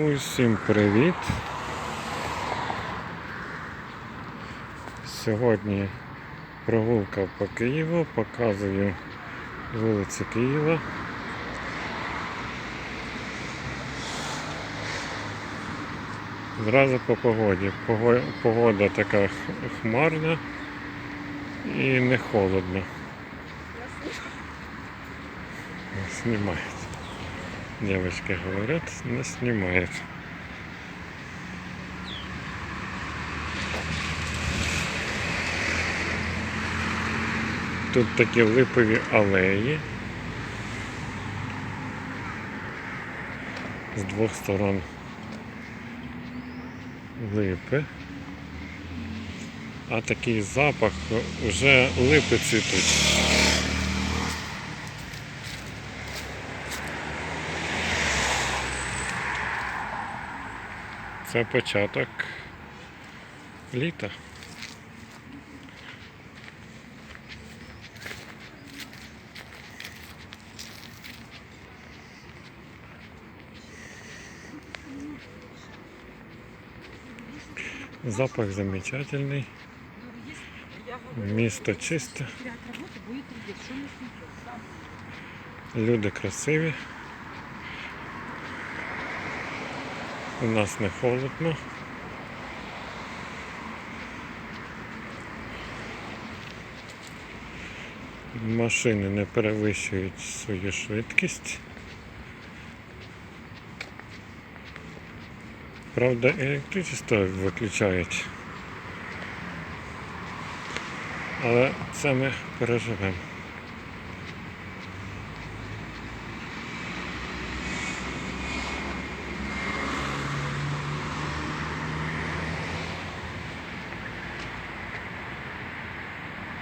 Усім привіт! Сьогодні прогулка по Києву, показую вулиці Києва. Зразу по погоді. Погода така хмарна і не холодно. Снимает. Девочки говорят, не снимает. Тут такі липові алеї. З двох сторон липи. А такий запах вже липи цвітуть. Це початок літа. Запах замечательний, місто чисте, люди красиві. У нас не холодно. Машини не перевищують свою швидкість. Правда, електричество виключають. Але це ми переживемо.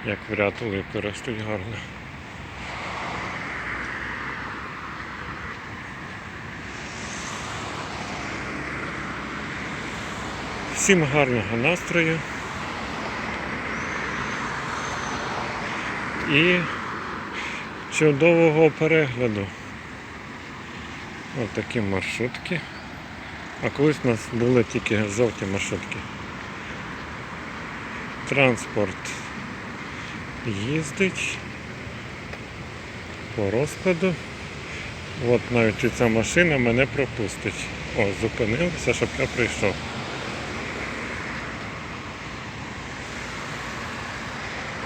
Як в ряд липи ростуть гарно. Всім гарного настрою. І чудового перегляду. Ось такі маршрутки. А колись у нас були тільки жовті маршрутки. Транспорт їздить по розкладу. От навіть ця машина мене пропустить. О, зупинилася, щоб я прийшов.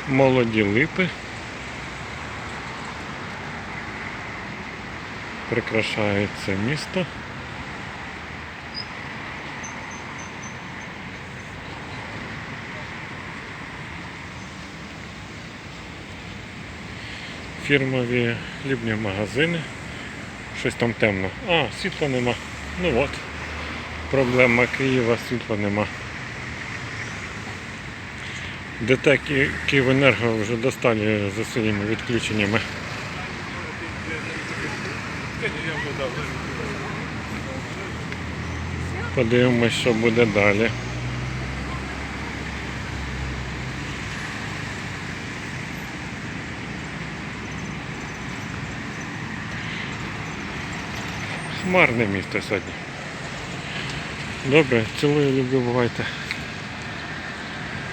Молоді липи. Прикрашають це місто. Фірмові хлібні магазини. Щось там темно. А, світла нема. Ну от. Проблема Києва, світла нема. ДТ Ки- Київенерго вже достали за своїми відключеннями. Подивимось, що буде далі. Хмарне місто сьогодні. Добре, цілую, люблю, бувайте.